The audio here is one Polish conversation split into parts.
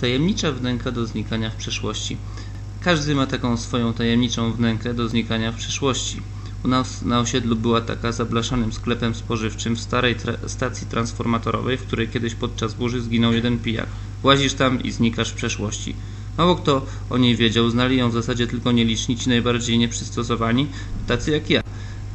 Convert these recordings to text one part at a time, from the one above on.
Tajemnicza wnęka do znikania w przeszłości. Każdy ma taką swoją tajemniczą wnękę do znikania w przyszłości. U nas na osiedlu była taka zablaszanym sklepem spożywczym w starej tra- stacji transformatorowej, w której kiedyś podczas burzy zginął jeden pijak. Łazisz tam i znikasz w przeszłości. Mało kto o niej wiedział, znali ją w zasadzie tylko nieliczni, ci najbardziej nieprzystosowani, tacy jak ja.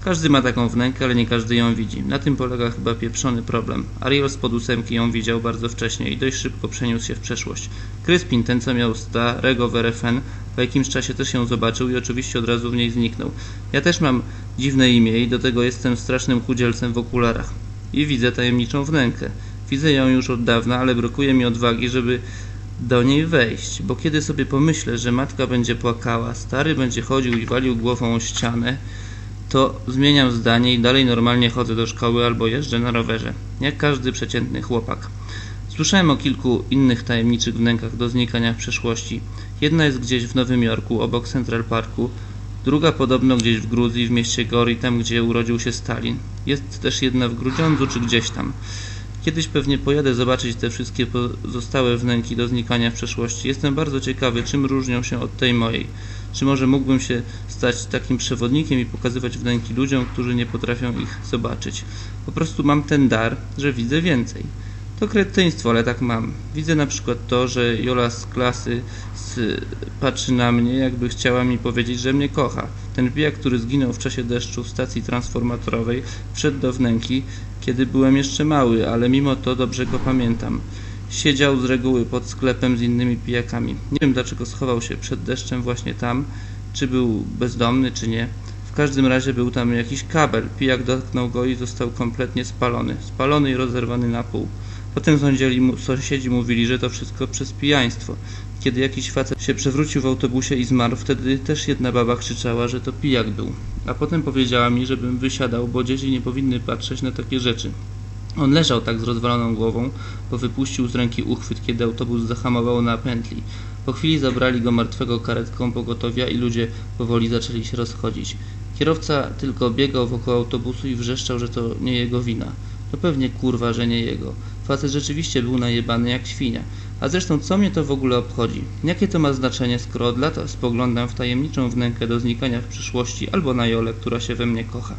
Każdy ma taką wnękę, ale nie każdy ją widzi. Na tym polega chyba pieprzony problem. Ariel z ósemki ją widział bardzo wcześnie i dość szybko przeniósł się w przeszłość. Kryspin, ten co miał starego w RFN, po jakimś czasie też ją zobaczył i oczywiście od razu w niej zniknął. Ja też mam dziwne imię i do tego jestem strasznym chudzielcem w okularach. I widzę tajemniczą wnękę. Widzę ją już od dawna, ale brakuje mi odwagi, żeby do niej wejść, bo kiedy sobie pomyślę, że matka będzie płakała, stary będzie chodził i walił głową o ścianę, to zmieniam zdanie i dalej normalnie chodzę do szkoły albo jeżdżę na rowerze, jak każdy przeciętny chłopak. Słyszałem o kilku innych tajemniczych wnękach do znikania w przeszłości. Jedna jest gdzieś w Nowym Jorku, obok Central Parku, druga podobno gdzieś w Gruzji, w mieście Gori, tam gdzie urodził się Stalin. Jest też jedna w Grudziądzu czy gdzieś tam. Kiedyś pewnie pojadę zobaczyć te wszystkie pozostałe wnęki do znikania w przeszłości. Jestem bardzo ciekawy, czym różnią się od tej mojej. Czy może mógłbym się stać takim przewodnikiem i pokazywać wnęki ludziom, którzy nie potrafią ich zobaczyć. Po prostu mam ten dar, że widzę więcej. To kretyństwo, ale tak mam. Widzę na przykład to, że Jola z klasy z, patrzy na mnie, jakby chciała mi powiedzieć, że mnie kocha. Ten pijak, który zginął w czasie deszczu w stacji transformatorowej, wszedł do wnęki, kiedy byłem jeszcze mały, ale mimo to dobrze go pamiętam. Siedział z reguły pod sklepem z innymi pijakami. Nie wiem dlaczego schował się przed deszczem właśnie tam, czy był bezdomny, czy nie. W każdym razie był tam jakiś kabel. Pijak dotknął go i został kompletnie spalony. Spalony i rozerwany na pół. Potem sąsiedzi mówili, że to wszystko przez pijaństwo. Kiedy jakiś facet się przewrócił w autobusie i zmarł, wtedy też jedna baba krzyczała, że to pijak był. A potem powiedziała mi, żebym wysiadał, bo dzieci nie powinny patrzeć na takie rzeczy. On leżał tak z rozwaloną głową, bo wypuścił z ręki uchwyt, kiedy autobus zahamował na pętli. Po chwili zabrali go martwego karetką pogotowia i ludzie powoli zaczęli się rozchodzić. Kierowca tylko biegał wokół autobusu i wrzeszczał, że to nie jego wina. To pewnie kurwa, że nie jego. Facet rzeczywiście był najebany jak świnia. A zresztą co mnie to w ogóle obchodzi? Jakie to ma znaczenie, skoro od lata spoglądam w tajemniczą wnękę do znikania w przyszłości albo na Jolę, która się we mnie kocha?